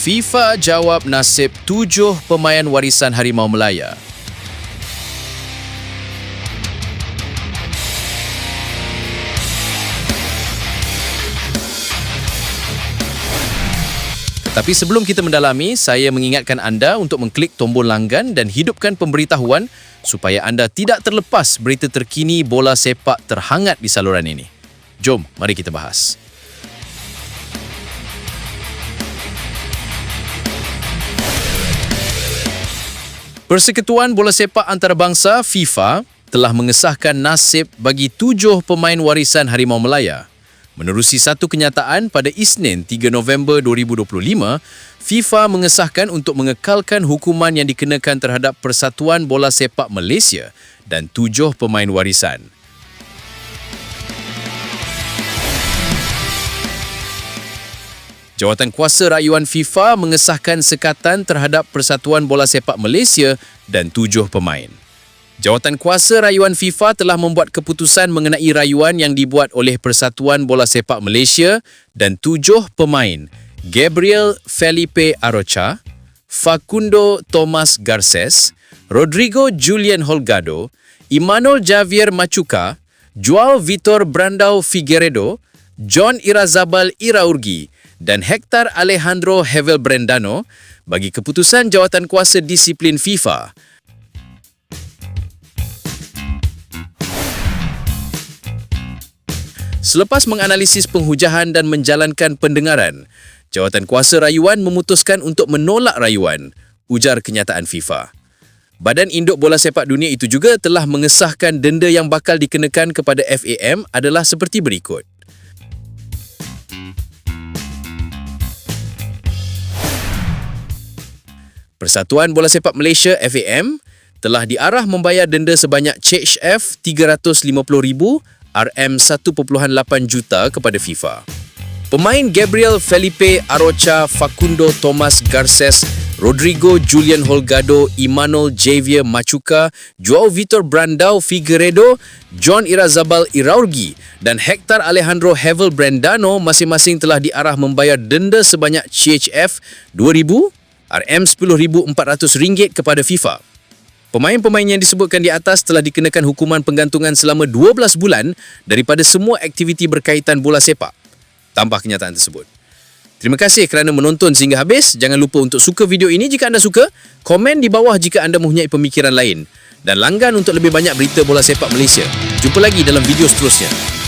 FIFA jawab nasib tujuh pemain warisan Harimau Melaya. Tapi sebelum kita mendalami, saya mengingatkan anda untuk mengklik tombol langgan dan hidupkan pemberitahuan supaya anda tidak terlepas berita terkini bola sepak terhangat di saluran ini. Jom, mari kita bahas. Persekutuan Bola Sepak Antarabangsa FIFA telah mengesahkan nasib bagi tujuh pemain warisan Harimau Melaya. Menerusi satu kenyataan pada Isnin 3 November 2025, FIFA mengesahkan untuk mengekalkan hukuman yang dikenakan terhadap Persatuan Bola Sepak Malaysia dan tujuh pemain warisan. Jawatan Kuasa Rayuan FIFA mengesahkan sekatan terhadap Persatuan Bola Sepak Malaysia dan tujuh pemain. Jawatan Kuasa Rayuan FIFA telah membuat keputusan mengenai rayuan yang dibuat oleh Persatuan Bola Sepak Malaysia dan tujuh pemain Gabriel Felipe Arocha, Facundo Thomas Garces, Rodrigo Julian Holgado, Imanol Javier Machuca, Joao Vitor Brandao Figueredo, John Irazabal Iraurgi dan Hector Alejandro Hevel Brendano bagi keputusan Jawatan Kuasa Disiplin FIFA. Selepas menganalisis penghujahan dan menjalankan pendengaran, Jawatan Kuasa Rayuan memutuskan untuk menolak rayuan, ujar kenyataan FIFA. Badan Induk Bola Sepak Dunia itu juga telah mengesahkan denda yang bakal dikenakan kepada FAM adalah seperti berikut. Persatuan Bola Sepak Malaysia FAM telah diarah membayar denda sebanyak CHF 350,000 RM 1.8 juta kepada FIFA. Pemain Gabriel Felipe Arocha Facundo Thomas Garces Rodrigo Julian Holgado, Imanol Javier Machuca, Joao Vitor Brandao Figueredo, John Irazabal Iraurgi dan Hector Alejandro Hevel Brandano masing-masing telah diarah membayar denda sebanyak CHF 2000 RM10,400 kepada FIFA. Pemain-pemain yang disebutkan di atas telah dikenakan hukuman penggantungan selama 12 bulan daripada semua aktiviti berkaitan bola sepak. Tambah kenyataan tersebut. Terima kasih kerana menonton sehingga habis. Jangan lupa untuk suka video ini jika anda suka. Komen di bawah jika anda mempunyai pemikiran lain. Dan langgan untuk lebih banyak berita bola sepak Malaysia. Jumpa lagi dalam video seterusnya.